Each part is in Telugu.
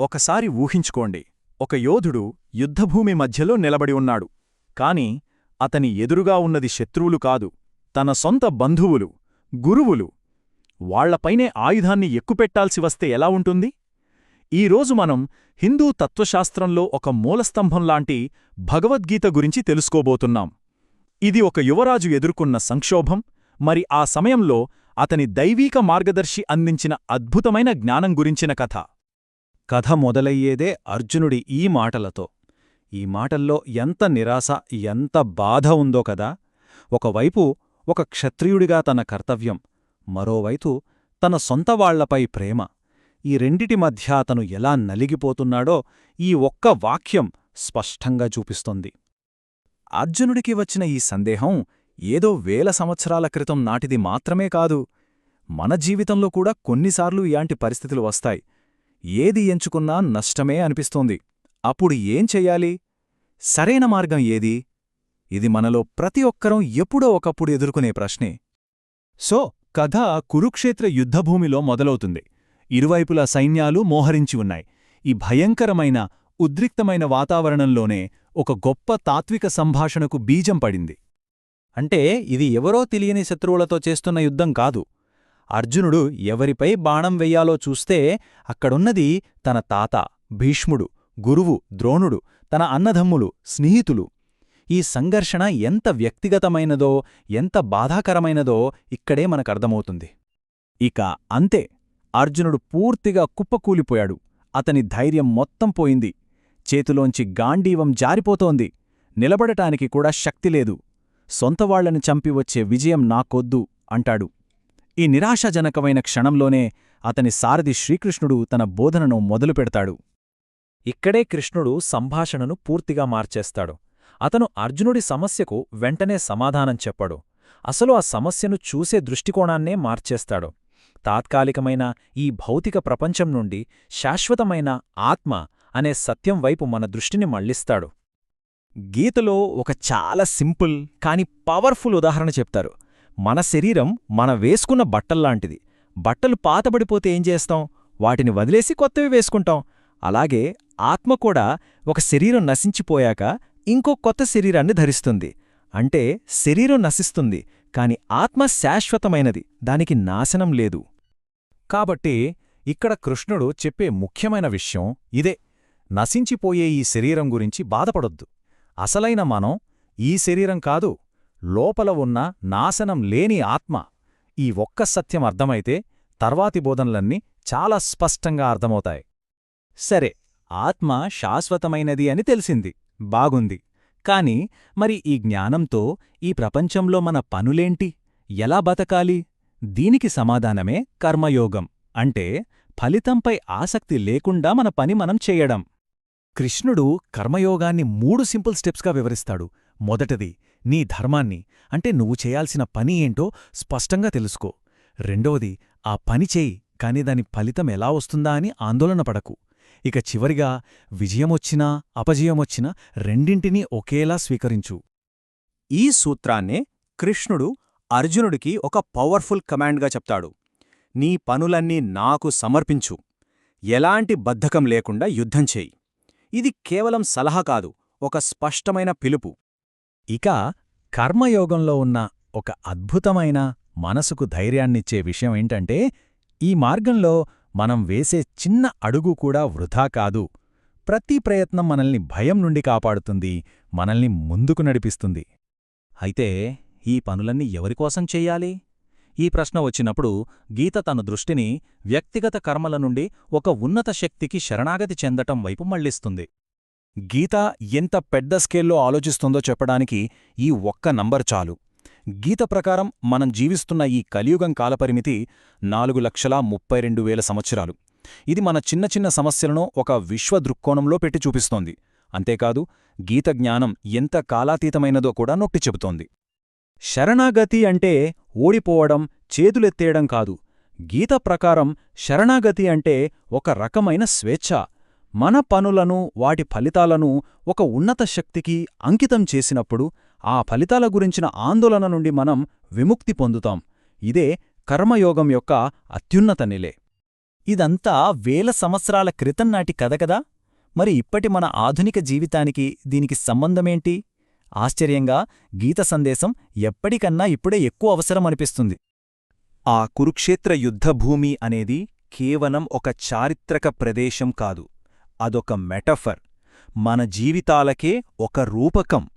ఒకసారి ఊహించుకోండి. ఒక యోధుడు యుద్ధభూమి మధ్యలో నిలబడి ఉన్నాడు. కాని అతని ఎదురుగా ఉన్నది శత్రువులు కాదు. తన సొంత బంధువులు గురువులు. వాళ్ళపైనే ఆయుధాన్ని ఎక్కుపెట్టాల్సి వస్తే ఎలా ఉంటుంది? ఈరోజు మనం హిందూ తత్వశాస్త్రంలో ఒక మూలస్తంభంలాంటి భగవద్గీత గురించి తెలుసుకోబోతున్నాం. ఇది ఒక యువరాజు ఎదుర్కొన్న సంక్షోభం మరి ఆ సమయంలో అతని దైవీక మార్గదర్శి అందించిన అద్భుతమైన జ్ఞానం గురించిన కథ. కథ మొదలయ్యేదే అర్జునుడి ఈ మాటలతో. ఈ మాటల్లో ఎంత నిరాశ ఎంత బాధ ఉందో కదా! ఒకవైపు ఒక క్షత్రియుడిగా తన కర్తవ్యం మరోవైపు తన సొంతవాళ్ళపై ప్రేమ. ఈ రెండిటి మధ్య అతను ఎలా నలిగిపోతున్నాడో ఈ ఒక్క వాక్యం స్పష్టంగా చూపిస్తోంది. అర్జునుడికి వచ్చిన ఈ సందేహం ఏదో వేల సంవత్సరాల క్రితం నాటిది మాత్రమే కాదు. మన జీవితంలో కూడా కొన్నిసార్లు ఇలాంటి పరిస్థితులు వస్తాయి. ఏది ఎంచుకున్నా నష్టమే అనిపిస్తోంది. అప్పుడు ఏం చెయ్యాలి? సరైన మార్గం ఏది? ఇది మనలో ప్రతి ఒక్కరం ఎప్పుడో ఒకప్పుడు ఎదుర్కొనే ప్రశ్నే. సో కథ కురుక్షేత్ర యుద్ధభూమిలో మొదలవుతుంది. ఇరువైపులా సైన్యాలు మోహరించి ఉన్నాయి. ఈ భయంకరమైన ఉద్రిక్తమైన వాతావరణంలోనే ఒక గొప్ప తాత్విక సంభాషణకు బీజం పడింది. అంటే ఇది ఎవరో తెలియని శత్రువులతో చేస్తున్న యుద్ధం కాదు. అర్జునుడు ఎవరిపై బాణం వెయ్యాలో చూస్తే అక్కడున్నది తన తాత భీష్ముడు గురువు ద్రోణుడు తన అన్నదమ్ములు స్నేహితులు. ఈ సంఘర్షణ ఎంత వ్యక్తిగతమైనదో ఎంత బాధాకరమైనదో ఇక్కడే మనకర్థమవుతుంది ఇక అంతే అర్జునుడు పూర్తిగా కుప్పకూలిపోయాడు. అతని ధైర్యం మొత్తం పోయింది. చేతిలోంచి గాండీవం జారిపోతోంది. నిలబడటానికి కూడా శక్తిలేదు సొంతవాళ్ళను చంపి వచ్చే విజయం నాకొద్దు అంటాడు. ఈ నిరాశాజనకమైన క్షణంలోనే అతని సారథి శ్రీకృష్ణుడు తన బోధనను మొదలుపెడతాడు. ఇక్కడే కృష్ణుడు సంభాషణను పూర్తిగా మార్చేస్తాడు. అతను అర్జునుడి సమస్యకు వెంటనే సమాధానం చెప్పాడు. అసలు ఆ సమస్యను చూసే దృష్టికోణాన్నే మార్చేస్తాడు. తాత్కాలికమైన ఈ భౌతిక ప్రపంచం నుండి శాశ్వతమైన ఆత్మ అనే సత్యం వైపు మన దృష్టిని మళ్ళిస్తాడు గీతలో ఒక చాలా సింపుల్ కాని పవర్ఫుల్ ఉదాహరణ చెప్తారు. మన శరీరం మన వేసుకున్న బట్టల్లాంటిది బట్టలు పాతబడిపోతే ఏం చేస్తాం? వాటిని వదిలేసి కొత్తవి వేసుకుంటాం. అలాగే ఆత్మ కూడా ఒక శరీరం నశించిపోయాక ఇంకో కొత్త శరీరాన్ని ధరిస్తుంది. అంటే శరీరం నశిస్తుంది కాని ఆత్మ శాశ్వతమైనది. దానికి నాశనం లేదు. కాబట్టి ఇక్కడ కృష్ణుడు చెప్పే ముఖ్యమైన విషయం ఇదే. నశించిపోయే ఈ శరీరం గురించి బాధపడొద్దు. అసలైన మనం ఈ శరీరం కాదు. లోపల ఉన్న నాశనం లేని ఆత్మ ఈ ఒక్క సత్యం అర్థమైతే తర్వాతి బోధనలన్నీ చాలా స్పష్టంగా అర్థమవుతాయి. సరే ఆత్మ శాశ్వతమైనది అని తెలిసింది బాగుంది. కాని మరి ఈ జ్ఞానంతో ఈ ప్రపంచంలో మన పనులేంటి? ఎలా బతకాలి? దీనికి సమాధానమే కర్మయోగం. అంటే ఫలితంపై ఆసక్తి లేకుండా మన పని మనం చేయడం. కృష్ణుడు కర్మయోగాన్ని మూడు సింపుల్ స్టెప్స్గా వివరిస్తాడు. మొదటిది నీ ధర్మాన్ని అంటే నువ్వు చేయాల్సిన పని ఏంటో స్పష్టంగా తెలుసుకో. రెండవది ఆ పని చేయి కాని దాని ఫలితం ఎలా వస్తుందా అని ఆందోళన పడకు. ఇక చివరిగా విజయమొచ్చినా అపజయమొచ్చినా రెండింటినీ ఒకేలా స్వీకరించు. ఈ సూత్రాన్నే కృష్ణుడు అర్జునుడికి ఒక పవర్ఫుల్ కమాండ్గా చెప్తాడు. నీ పనులన్నీ నాకు సమర్పించు. ఎలాంటి బద్ధకం లేకుండా యుద్ధం చేయి. ఇది కేవలం సలహా కాదు ఒక స్పష్టమైన పిలుపు. ఇక కర్మయోగంలో ఉన్న ఒక అద్భుతమైన మనసుకు ధైర్యాన్నిచ్చే విషయం ఏంటంటే ఈ మార్గంలో మనం వేసే చిన్న అడుగు కూడా వృధా కాదు. ప్రతి ప్రయత్నం మనల్ని భయం నుండి కాపాడుతుంది మనల్ని ముందుకు నడిపిస్తుంది. అయితే ఈ పనులన్నీ ఎవరికోసం చెయ్యాలి ఈ ప్రశ్న వచ్చినప్పుడు గీత తన దృష్టిని వ్యక్తిగత కర్మల నుండి ఒక ఉన్నత శక్తికి శరణాగతి చెందటం వైపు మళ్ళిస్తుంది గీత ఎంత పెద్ద స్కేల్లో ఆలోచిస్తుందో చెప్పడానికి ఈ ఒక్క నంబర్ చాలు. గీత ప్రకారం మనం జీవిస్తున్న ఈ కలియుగం కాలపరిమితి నాలుగు లక్షల ముప్పై రెండు వేల సంవత్సరాలు. ఇది మన చిన్న చిన్న సమస్యలను ఒక విశ్వ దృక్కోణంలో పెట్టి చూపిస్తోంది. అంతేకాదు గీత జ్ఞానం ఎంత కాలాతీతమైనదో కూడా నొక్కి చెబుతోంది. శరణాగతి అంటే ఓడిపోవడం చేతులెత్తేయడం కాదు. గీత ప్రకారం శరణాగతి అంటే ఒక రకమైన స్వేచ్ఛ. మన పనులను వాటి ఫలితాలను ఒక ఉన్నత శక్తికి అంకితం చేసినప్పుడు ఆ ఫలితాల గురించిన ఆందోళన నుండి మనం విముక్తి పొందుతాం. ఇదే కర్మయోగం యొక్క అత్యున్నత నిలే. ఇదంతా వేల సంవత్సరాల క్రితం నాటి కథ కదా? మరి ఇప్పటి మన ఆధునిక జీవితానికి దీనికి సంబంధమేంటి? ఆశ్చర్యంగా గీత సందేశం ఎప్పటికన్నా ఇప్పుడే ఎక్కువ అవసరమనిపిస్తుంది ఆ కురుక్షేత్ర యుద్ధభూమి అనేది కేవలం ఒక చారిత్రక ప్రదేశం కాదు. అదొక మెటఫర్. మన జీవితాలకే ఒక రూపకం.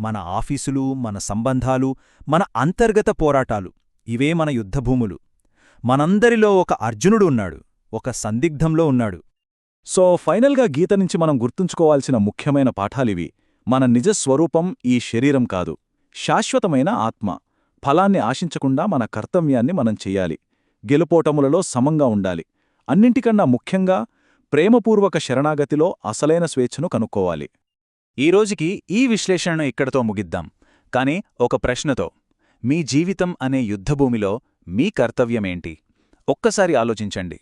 మన ఆఫీసులు మన సంబంధాలు మన అంతర్గత పోరాటాలు. ఇవే మన యుద్ధభూములు. మనందరిలో ఒక అర్జునుడు ఉన్నాడు. ఒక సందిగ్ధంలో ఉన్నాడు. సో ఫైనల్గా గీత నుంచి మనం గుర్తుంచుకోవాల్సిన ముఖ్యమైన పాఠాలివి మన నిజ స్వరూపం ఈ శరీరం కాదు. శాశ్వతమైన ఆత్మ. ఫలాన్ని ఆశించకుండా మన కర్తవ్యాన్ని మనం చెయ్యాలి గెలుపోటములలో సమంగా ఉండాలి. అన్నింటికన్నా ముఖ్యంగా ప్రేమపూర్వక శరణాగతిలో అసలైన స్వేచ్ఛను కనుక్కోవాలి. ఈ రోజుకి ఈ విశ్లేషణను ఇక్కడతో ముగిద్దాం. కాని ఒక ప్రశ్నతో మీ జీవితం అనే యుద్ధభూమిలో మీ కర్తవ్యమేంటి? ఒక్కసారి ఆలోచించండి.